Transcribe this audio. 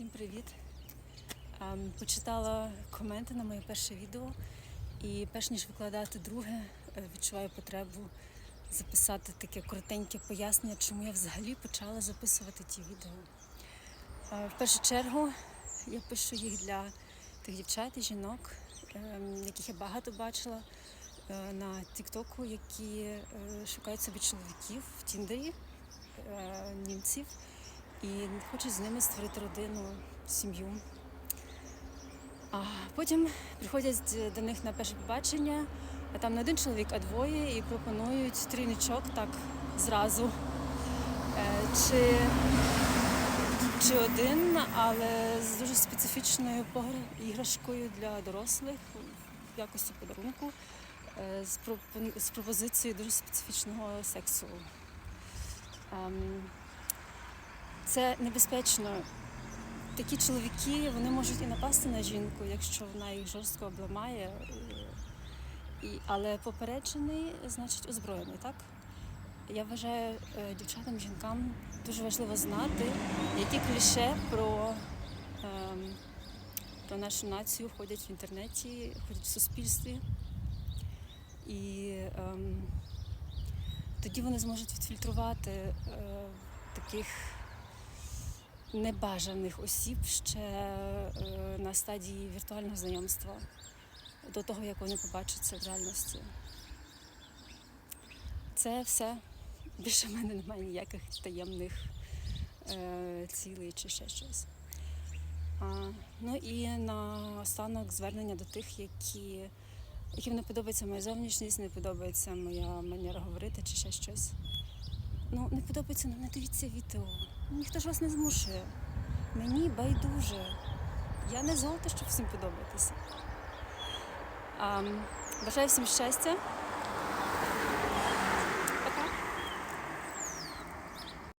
Всім привіт! Ем, Почитала коменти на моє перше відео і перш ніж викладати друге, е, відчуваю потребу записати таке коротеньке пояснення, чому я взагалі почала записувати ті відео. Е, В першу чергу я пишу їх для тих дівчат і жінок, ем, яких я багато бачила е, на Тіктоку, які шукають собі чоловіків в Тіндері, німців і хочу з ними створити родину, сім'ю. А потім приходять до них на перше побачення, а там не один чоловік, а двоє, і пропонують трійничок так зразу. Е, Чи, чи один, але з дуже специфічною іграшкою для дорослих в якості подарунку, е, з, пропозицією дуже специфічного сексу. Це небезпечно. Такі чоловіки вони можуть і напасти на жінку, якщо вона їх жорстко обламає. І, але попереджений, значить озброєний, так? Я вважаю е, дівчатам, жінкам дуже важливо знати, які кліше про, ем, про нашу націю ходять в інтернеті, ходять в суспільстві. І ем, тоді вони зможуть відфільтрувати е, таких небажаних осіб ще е, на стадії віртуального знайомства до того, як вони побачать це в реальності. Це все. Більше в мене немає ніяких таємних е, цілей чи ще щось. А, ну і на останок звернення до тих, які, яким не подобається моя зовнішність, не подобається моя манера говорити чи ще щось. Ну, не подобається, ну не дивіться відео. Ніхто ж вас не змушує. Мені байдуже. Я не золото, щоб всім подобатися. А, бажаю всім щастя,